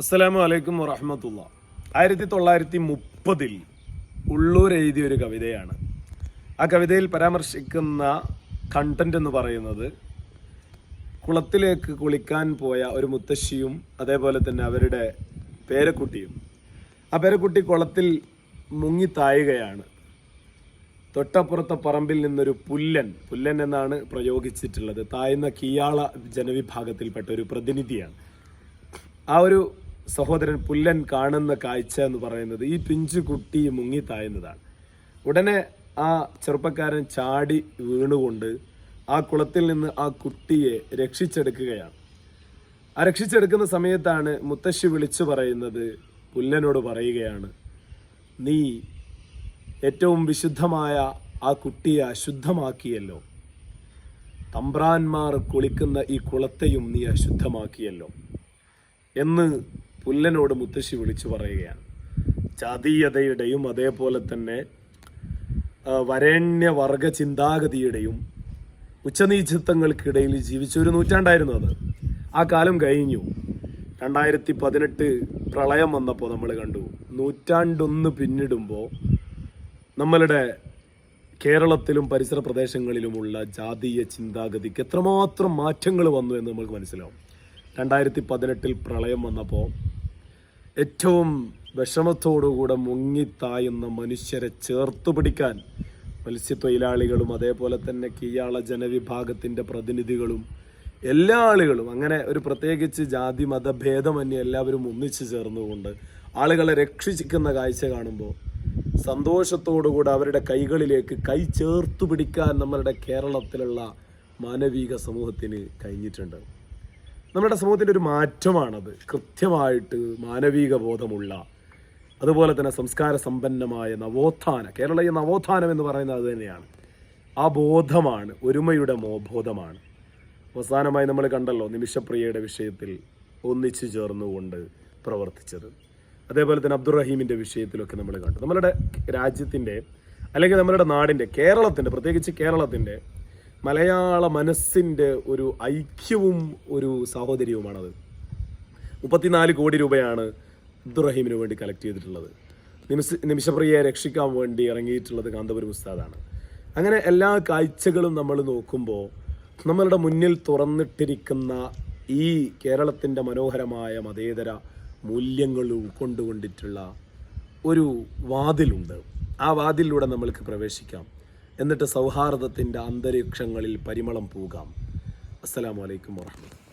അസ്സലാമു അലൈക്കും വറഹമത്തുള്ള. ആയിരത്തി തൊള്ളായിരത്തി മുപ്പതിൽ ഉള്ളൂർ എഴുതിയ ഒരു കവിതയാണ്. ആ കവിതയിൽ പരാമർശിക്കുന്ന കണ്ടന്റ് എന്ന് പറയുന്നത് കുളത്തിലേക്ക് കുളിക്കാൻ പോയ ഒരു മുത്തശ്ശിയും അതേപോലെ തന്നെ അവരുടെ പേരക്കുട്ടിയും. ആ പേരക്കുട്ടി കുളത്തിൽ മുങ്ങി താഴുകയാണ്. തൊട്ടപ്പുറത്തെ പറമ്പിൽ നിന്നൊരു പുല്ലൻ പുല്ലൻ എന്നാണ് പ്രയോഗിച്ചിട്ടുള്ളത്. താഴ്ന്ന കിയാള ജനവിഭാഗത്തിൽപ്പെട്ട ഒരു പ്രതിനിധിയാണ്. ആ ഒരു സഹോദരൻ പുല്ലൻ കാണുന്ന കാഴ്ച എന്ന് പറയുന്നത് ഈ പിഞ്ചു കുട്ടി മുങ്ങി താഴുന്നതാണ് ഉടനെ ആ ചെറുപ്പക്കാരൻ ചാടി വീണുകൊണ്ട് ആ കുളത്തിൽ നിന്ന് ആ കുട്ടിയെ രക്ഷിച്ചെടുക്കുകയാണ്. ആ രക്ഷിച്ചെടുക്കുന്ന സമയത്താണ് മുത്തശ്ശി വിളിച്ചു പറയുന്നത് പുല്ലനോട് പറയുകയാണ് നീ ഏറ്റവും വിശുദ്ധമായ ആ കുട്ടിയെ അശുദ്ധമാക്കിയല്ലോ. തമ്പ്രാന്മാർ കുളിക്കുന്ന ഈ കുളത്തെയും നീ അശുദ്ധമാക്കിയല്ലോ. എന്ന് പുല്ലനോട് മുത്തശ്ശി വിളിച്ചു പറയുകയാണ്. ജാതീയതയുടെയും അതേപോലെ തന്നെ വരേണ്യവർഗ ചിന്താഗതിയുടെയും ഉച്ചനീചിത്വങ്ങൾക്കിടയിൽ ജീവിച്ച ഒരു നൂറ്റാണ്ടായിരുന്നു അത്. ആ കാലം കഴിഞ്ഞു. രണ്ടായിരത്തി പതിനെട്ട് പ്രളയം വന്നപ്പോൾ നമ്മൾ കണ്ടു. നൂറ്റാണ്ടൊന്ന് പിന്നിടുമ്പോൾ നമ്മളുടെ കേരളത്തിലും പരിസര പ്രദേശങ്ങളിലുമുള്ള ജാതീയ ചിന്താഗതിക്ക് എത്രമാത്രം മാറ്റങ്ങൾ വന്നു എന്ന് നമ്മൾക്ക് മനസ്സിലാവും. രണ്ടായിരത്തി പതിനെട്ടിൽ പ്രളയം വന്നപ്പോൾ ഏറ്റവും വിഷമത്തോടുകൂടെ മുങ്ങിത്തായുന്ന മനുഷ്യരെ ചേർത്ത് പിടിക്കാൻ മത്സ്യത്തൊഴിലാളികളും അതേപോലെ തന്നെ കീയാള ജനവിഭാഗത്തിന്റെ പ്രതിനിധികളും എല്ലാ ആളുകളും അങ്ങനെ ഒരു പ്രത്യേകിച്ച് ജാതി മതഭേദമന്യേ എല്ലാവരും ഒന്നിച്ചു ചേർന്നുകൊണ്ട് ആളുകളെ രക്ഷിക്കുന്ന കാഴ്ച കാണുമ്പോൾ സന്തോഷത്തോടുകൂടെ അവരുടെ കൈകളിലേക്ക് കൈ ചേർത്തു പിടിക്കാൻ നമ്മളുടെ കേരളത്തിലുള്ള മാനവിക സമൂഹത്തിന് കഴിഞ്ഞിട്ടുണ്ട്. നമ്മുടെ സമൂഹത്തിന്റെ ഒരു മാറ്റമാണത്. കൃത്യമായിട്ട് മാനവീക ബോധമുള്ള അതുപോലെ തന്നെ സംസ്കാര സമ്പന്നമായ നവോത്ഥാന കേരളീയ നവോത്ഥാനം എന്ന് പറയുന്നത് അത് തന്നെയാണ്. ആ ബോധമാണ് ഒരുമയുടെ ബോധമാണ്. അവസാനമായി നമ്മൾ കണ്ടല്ലോ നിമിഷപ്രിയയുടെ വിഷയത്തിൽ ഒന്നിച്ചു ചേർന്നുകൊണ്ട് പ്രവർത്തിച്ചത്. അതേപോലെ തന്നെ അബ്ദുറഹീമിന്റെ വിഷയത്തിലൊക്കെ നമ്മൾ കണ്ടു. നമ്മളുടെ രാജ്യത്തിന്റെ അല്ലെങ്കിൽ നമ്മളുടെ നാടിന്റെ കേരളത്തിന്റെ പ്രത്യേകിച്ച് കേരളത്തിന്റെ മലയാള മനസ്സിന്റെ ഒരു ഐക്യവും ഒരു സാഹോദര്യവുമാണത്. മുപ്പത്തിനാല് കോടി രൂപയാണ് അബ്ദുറഹീമിന് വേണ്ടി കളക്ട് ചെയ്തിട്ടുള്ളത്. നിമിഷ നിമിഷപ്രിയയെ രക്ഷിക്കാൻ വേണ്ടി ഇറങ്ങിയിട്ടുള്ളത് കാന്തപുരം ഉസ്താദാണ്. അങ്ങനെ എല്ലാ കാഴ്ചകളും നമ്മൾ നോക്കുമ്പോൾ നമ്മളുടെ മുന്നിൽ തുറന്നിട്ടിരിക്കുന്ന ഈ കേരളത്തിന്റെ മനോഹരമായ മതേതര മൂല്യങ്ങൾ ഉൾക്കൊണ്ടുകൊണ്ടിട്ടുള്ള ഒരു വാതിലുണ്ട്. ആ വാതിലിലൂടെ നമ്മൾക്ക് പ്രവേശിക്കാം. എന്നിട്ട് സൗഹാർദ്ദത്തിന്റെ അന്തരീക്ഷങ്ങളിൽ പരിമളം പൂകാം. അസ്സലാമു അലൈക്കും വാഹമത്തുള്ള